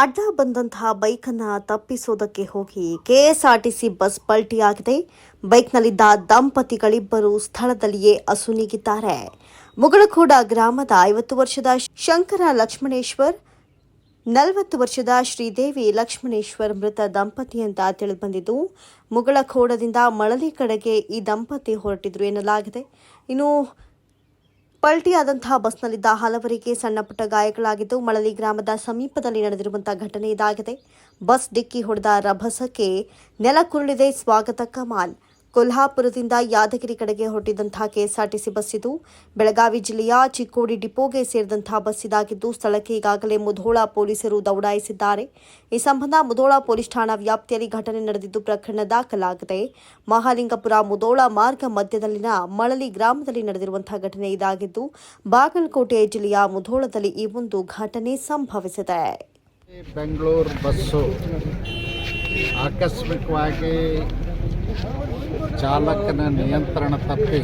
ಅಡ್ಡ ಬಂದಂತಹ ಬೈಕನ್ನ ತಪ್ಪಿಸೋದಕ್ಕೆ ಹೋಗಿ ಕೆಎಸ್ಆರ್ಟಿಸಿ ಬಸ್ ಪಲ್ಟಿಯಾಗಿದೆ. ಬೈಕ್ನಲ್ಲಿದ್ದ ದಂಪತಿಗಳಿಬ್ಬರು ಸ್ಥಳದಲ್ಲಿಯೇ ಅಸುನೀಗಿದ್ದಾರೆ. ಮುಗಳಕೋಡ ಗ್ರಾಮದ ಐವತ್ತು ವರ್ಷದ ಶಂಕರ ಲಕ್ಷ್ಮಣೇಶ್ವರ್, ನಲವತ್ತು ವರ್ಷದ ಶ್ರೀದೇವಿ ಲಕ್ಷ್ಮಣೇಶ್ವರ್ ಮೃತ ದಂಪತಿ ಅಂತ ತಿಳಿದುಬಂದಿದ್ದು, ಮುಗಳಖೋಡದಿಂದ ಮಳಲಿ ಕಡೆಗೆ ಈ ದಂಪತಿ ಹೊರಟಿದ್ರು ಎನ್ನಲಾಗಿದೆ. ಇನ್ನು ಪಲ್ಟಿಯಾದಂತಹ ಬಸ್ನಲ್ಲಿದ್ದ ಹಲವರಿಗೆ ಸಣ್ಣಪುಟ್ಟ ಗಾಯಗಳಾಗಿದ್ದು, ಮಳಲಿ ಗ್ರಾಮದ ಸಮೀಪದಲ್ಲಿ ನಡೆದಿರುವಂತಹ ಘಟನೆ ಇದಾಗಿದೆ. ಬಸ್ ಡಿಕ್ಕಿ ಹೊಡೆದ ರಭಸಕ್ಕೆ ನೆಲಕುರುಳಿದೆ ಸ್ವಾಗತ ಕಮಾನ್ ಕೊಲ್ಹಾಪುರದಿಂದ ಯಾದಗಿರಿ ಕಡೆಗೆ ಹೊರಟಿದ್ದಂತಹ ಕೆಎಸ್ಆರ್ಟಿಸಿ ಬಸ್ ಇದು. ಬೆಳಗಾವಿ ಜಿಲ್ಲೆಯ ಚಿಕ್ಕೋಡಿ ಡಿಪೋಗೆ ಸೇರಿದಂತಹ ಬಸ್ ಇದಾಗಿದ್ದು, ಸ್ಥಳಕ್ಕೆ ಈಗಾಗಲೇ ಮುಧೋಳ ಪೊಲೀಸರು ದೌಡಾಯಿಸಿದ್ದಾರೆ. ಈ ಸಂಬಂಧ ಮುಧೋಳ ಪೊಲೀಸ್ ಠಾಣಾ ವ್ಯಾಪ್ತಿಯಲ್ಲಿ ಘಟನೆ ನಡೆದಿದ್ದು, ಪ್ರಕರಣ ದಾಖಲಾಗಿದೆ. ಮಹಾಲಿಂಗಪುರ ಮುಧೋಳ ಮಾರ್ಗ ಮಧ್ಯದಲ್ಲಿನ ಮಳಲಿ ಗ್ರಾಮದಲ್ಲಿ ನಡೆದಿರುವಂತಹ ಘಟನೆ ಇದಾಗಿದ್ದು, ಬಾಗಲಕೋಟೆ ಜಿಲ್ಲೆಯ ಮುಧೋಳದಲ್ಲಿ ಈ ಒಂದು ಘಟನೆ ಸಂಭವಿಸಿದೆ. ಬೆಂಗಳೂರು ಬಸ್ಸು ಆಕಸ್ಮಿಕವಾಗಿ ಚಾಲಕನ ನಿಯಂತ್ರಣ ತಪ್ಪಿ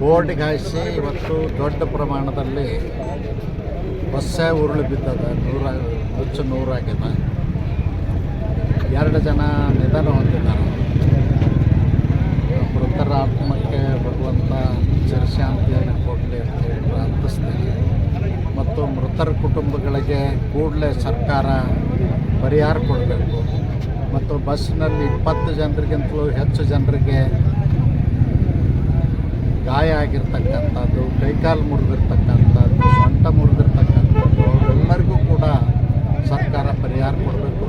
ಬೋರ್ಡ್ಗೆ ಹಾಯಿಸಿ ಇವತ್ತು ದೊಡ್ಡ ಪ್ರಮಾಣದಲ್ಲಿ ಬಸ್ಸೇ ಉರುಳಿ ಬಿದ್ದದ. ನೂರ ನುಚ್ಚು ನೂರಾಗಿದೆ ಎರಡು ಜನ ನಿಧನ ಹೊಂದಿದ್ದಾರೆ. ಮೃತರ ಆತ್ಮಕ್ಕೆ ಭಗವಂತ ಚಿರಶಾಂತಿಯನ್ನು ಕೊಡಲಿ ಅಂತ ಹೇಳಿ ಪ್ರಾರ್ಥಿಸ್ತೀನಿ. ಮತ್ತು ಮೃತರ ಕುಟುಂಬಗಳಿಗೆ ಕೂಡಲೇ ಸರ್ಕಾರ ಪರಿಹಾರ ಕೊಡಬೇಕು. ಮತ್ತು ಬಸ್ನಲ್ಲಿ ಇಪ್ಪತ್ತು ಜನರಿಗಿಂತಲೂ ಹೆಚ್ಚು ಜನರಿಗೆ ಗಾಯ ಆಗಿರ್ತಕ್ಕಂಥದ್ದು, ಕೈಕಾಲು ಮುರಿದಿರ್ತಕ್ಕಂಥದ್ದು, ಸೊಂಟ ಮುರಿದಿರ್ತಕ್ಕಂಥದ್ದು, ಅವರೆಲ್ಲರಿಗೂ ಕೂಡ ಸರ್ಕಾರ ಪರಿಹಾರ ಕೊಡಬೇಕು.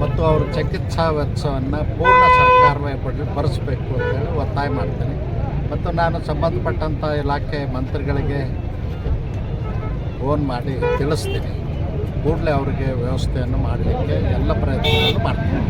ಮತ್ತು ಅವ್ರ ಚಿಕಿತ್ಸಾ ವೆಚ್ಚವನ್ನು ಪೂರ್ಣ ಸರ್ಕಾರವೇ ಪಡಿ ಭರಿಸಬೇಕು ಅಂತೇಳಿ ಒತ್ತಾಯ ಮಾಡ್ತೀನಿ. ಮತ್ತು ನಾನು ಸಂಬಂಧಪಟ್ಟಂಥ ಇಲಾಖೆ ಮಂತ್ರಿಗಳಿಗೆ ಫೋನ್ ಮಾಡಿ ತಿಳಿಸ್ತೀನಿ. ಕೂಡಲೇ ಅವರಿಗೆ ವ್ಯವಸ್ಥೆಯನ್ನು ಮಾಡಲಿಕ್ಕೆ ಎಲ್ಲ ಪ್ರಯತ್ನಗಳನ್ನು ಮಾಡ್ತೀನಿ.